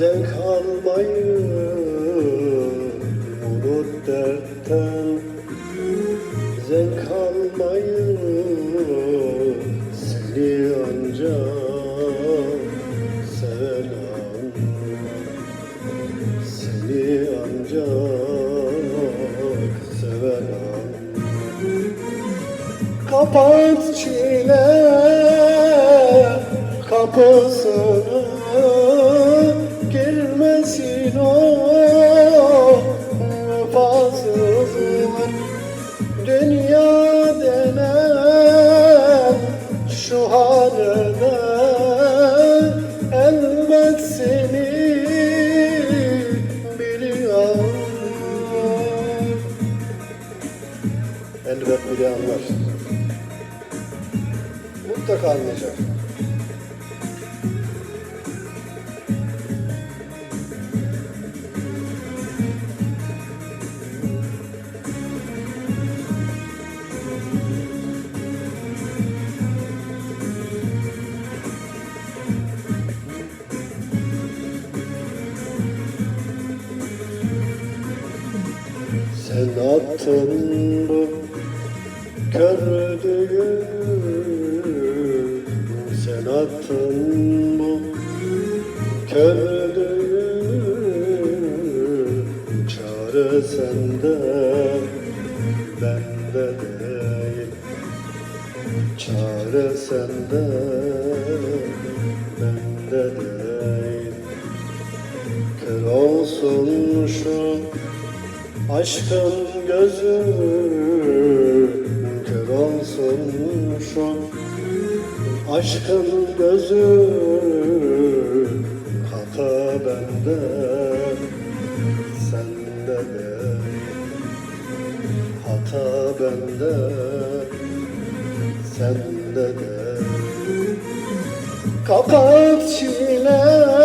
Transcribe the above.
Zevk almayı unut dertten. Zevk almayı seni ancak seven. Seni ancak seven. Kapat çile kapısını Dünya denen şu hanede Elbet seni biliyor Elbet biri anlar. Mutlaka anlayacak. Sen attın bu kördüğü Sen attın bu kördüğü Çare sende bende değil. Çare sende bende değil. Kör olsun şu Aşkın gözü kör olsun şu Aşkın gözü hata bende sende değil Hata bende sende değil Kapat çile